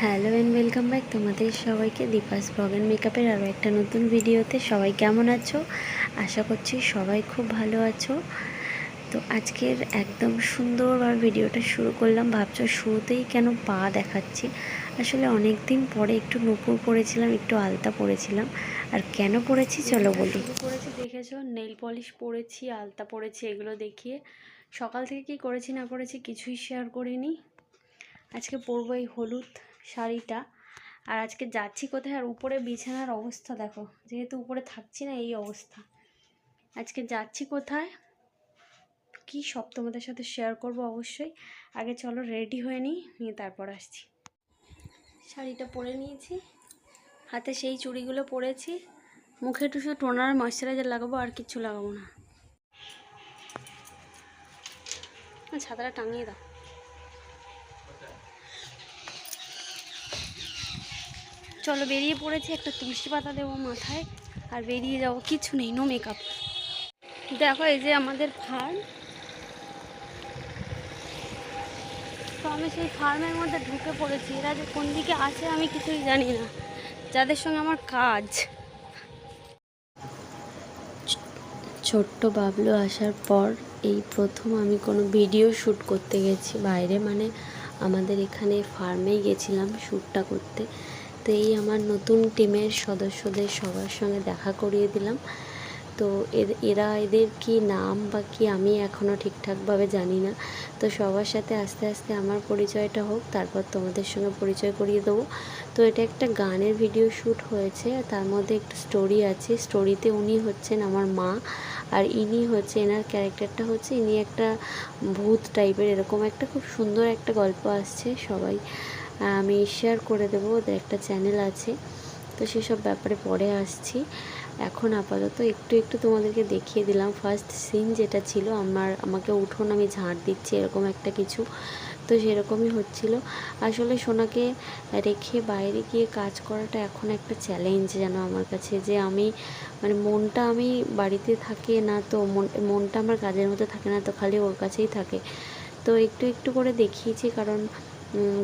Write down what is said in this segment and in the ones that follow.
Hello and welcome back তোমাদের সবাইকে Deepa's blog and মেকআপের আরও একটা নতুন ভিডিওতে। সবাই কেমন আছো? আশা করছি সবাই খুব ভালো আছো। তো আজকের একদম সুন্দরভাবে ভিডিওটা শুরু করলাম। ভাবছ শুরুতেই কেন পা দেখাচ্ছি? আসলে অনেক দিন পরে একটু নুপুর পরেছিলাম, একটু আলতা পরেছিলাম। আর কেন পরেছি চলো বলি। পরেছি দেখেছ? নেল পলিশ পরেছি, আলতা পরেছি, এগুলো দেখিয়ে। সকাল থেকে কি করেছি না করেছি কিছুই শেয়ার করিনি। আজকে পরবো এই হলুদ। শাড়িটা। আর আজকে যাচ্ছি কোথায়? আর উপরে বিছানার অবস্থা দেখো। যেহেতু উপরে থাকছি না, এই অবস্থা। আজকে যাচ্ছি কোথায়? কি সব তোমাদের সাথে শেয়ার করব অবশ্যই। আগে চলো রেডি হয়ে নিই, নিয়ে তারপর আসছি। শাড়িটা পরে নিয়েছি। হাতে সেই চুড়িগুলো পরেছি। মুখে শুধু টোনার ময়শ্চারাইজার লাগাবো, আর কিচ্ছু লাগাবো না। ছাতাটা টাঙিয়ে দাও। চলো বেরিয়ে পড়েছি একটা তুলসী পাতা দেবো মাথায়, আর বেরিয়ে যাব। কিছু নেই নো মেকআপ দেখো, এই যে আমাদের ফার্ম তো আমি সেই ফার্মের মধ্যে ঢুকে পড়েছি। এরা যে কোন দিকে আছে আমি কিছুই জানি না। যাদের সঙ্গে আমার কাজ। ছোট্ট বাবলু আসার পর এই প্রথম আমি কোনো ভিডিও শ্যুট করতে গেছি। বাইরে মানে আমাদের এখানে ফার্মেই গেছিলাম শ্যুটটা করতে। তো এই আমার নতুন টিমের সদস্যদের সবার সঙ্গে দেখা করিয়ে দিলাম। তো এর- এদের কি নাম বা কি আমি এখনও ঠিকঠাকভাবে জানি না। তো সবার সাথে আস্তে আস্তে আমার পরিচয়টা হোক, তারপর তোমাদের সঙ্গে পরিচয় করিয়ে দেবো। তো এটা একটা গানের ভিডিও শ্যুট হয়েছে, তার মধ্যে একটু স্টোরি আছে। স্টোরিতে উনি হচ্ছেন আমার মা, আর ইনি হচ্ছে এনার ক্যারেক্টারটা হচ্ছে ইনি একটা ভূত টাইপের এরকম একটা খুব সুন্দর একটা গল্প আসছে সবাই। আমি শেয়ার করে দেবো, ওদের একটা চ্যানেল আছে। তো সেসব ব্যাপারে পরে আসছি। এখন আপাতত একটু একটু তোমাদেরকে দেখিয়ে দিলাম। ফার্স্ট সিন যেটা ছিল, আমার, আমাকে উঠোন আমি ঝাড় দিচ্ছি, এরকম একটা কিছু। তো সেরকমই হচ্ছিল। আসলে সোনাকে রেখে বাইরে গিয়ে কাজ করাটা এখন একটা চ্যালেঞ্জ যেন আমার কাছে, যে আমি মানে মনটা আমি বাড়িতে থাকে না তো, মন, মনটা আমার কাজের মধ্যে থাকে না তো খালি ওর কাছেই থাকে। তো একটু একটু করে দেখিয়েছি, কারণ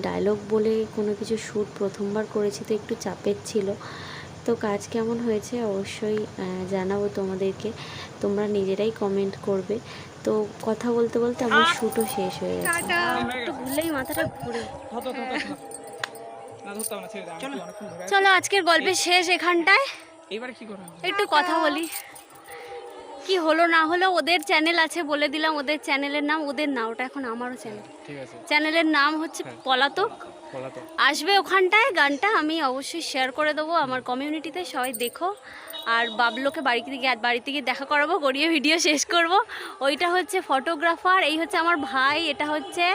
ডায়লগ বলে কোনো কিছু শ্যুট প্রথমবার করেছি তো একটু চাপের ছিল। তো কাজ কেমন হয়েছে অবশ্যই জানাব তোমাদেরকে। তোমরা নিজেরাই কমেন্ট করবে। তো কথা বলতে বলতে আমার শ্যুটও শেষ হয়ে গেছে। একটু ঘুরলেই মাথাটা ঘুরে। ধরে আছি। চলো। আজকের গল্পের শেষ এখানটায়। কি একটু কথা বলি। কি হলো না হলো ওদের চ্যানেল আছে বলে দিলাম ওদের চ্যানেলের নাম ওদের না ওটা এখন আমারও চ্যানেল ঠিক আছে। চ্যানেলের নাম হচ্ছে পলাতক। বলা আসবে ওখানটায় গানটা আমি অবশ্যই শেয়ার করে দেবো আমার কমিউনিটিতে সবাই দেখো। আর বাবলোকে বাড়ি থেকে বাড়িতে গিয়ে দেখা করাবো গড়িয়ে ভিডিও শেষ করব। ওইটা হচ্ছে ফটোগ্রাফার এই হচ্ছে আমার ভাই এটা হচ্ছে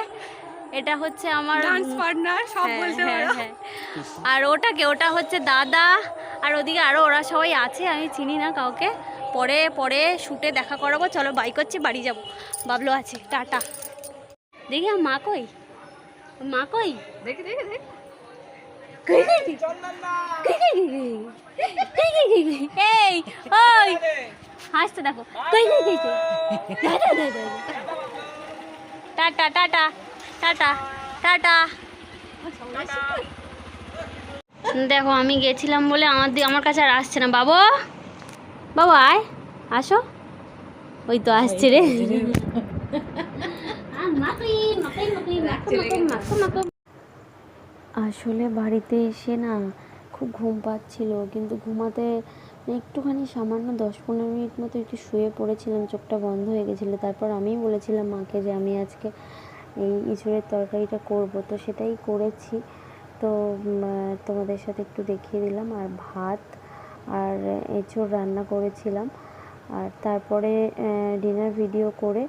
এটা হচ্ছে আমার ডান্স পার্টনার সব বলতে পারো। আর ওটাকে ওটা হচ্ছে দাদা আর ওদিকে আরও ওরা সবাই আছে আমি চিনি না কাউকে। পরে পরে শুটে দেখা করাবো। চলো বাই করছি বাড়ি যাব। বাবলো আছে টাটা। দেখি আমার মা কই? মা কই? দেখি দেখি দেখি? এই ওই! হাসতে দেখো। Tata tata tata tata. দেখো আমি গেছিলাম বলে আমার আমার কাছে আর আসছে না। বাবু! বাবু আয় আসো। ওই তো আসছে রে। আসলে বাড়িতে এসে না খুব ঘুম পাচ্ছিল কিন্তু ঘুমাতে একটুখানি সামান্য দশ পনেরো মিনিট মতো একটু শুয়ে পড়েছিলাম চোখটা বন্ধ হয়ে গেছিল। তারপর আমিই বলেছিলাম মাকে যে আমি আজকে এই ইঁচড়ের তরকারিটা করব। তো সেটাই করেছি। তো তোমাদের সাথে একটু দেখিয়ে দিলাম। আর ভাত আর এঁচড় রান্না করেছিলাম আর তারপরে ডিনার ভিডিও করে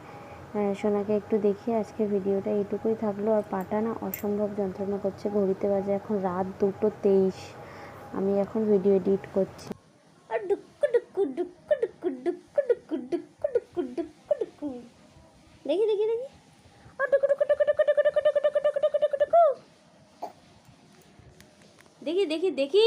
সোনাকে একটু দেখিয়ে আজকে ভিডিওটা এইটুকুই থাকল আর পাটা না অসম্ভব যন্ত্রণা করছে ঘড়িতে বাজে এখন রাত দুটো তেইশ আমি এখন ভিডিও এডিট করছি আর দেখি দেখি দেখি আর দেখি দেখি দেখি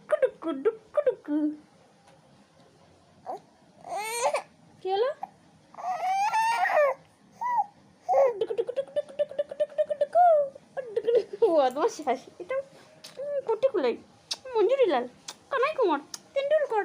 হলো বদমাস হাসি। এটা কুটি কুলাই মঞ্জুরিলাল কানাই কুমার তেন্ডুলকর।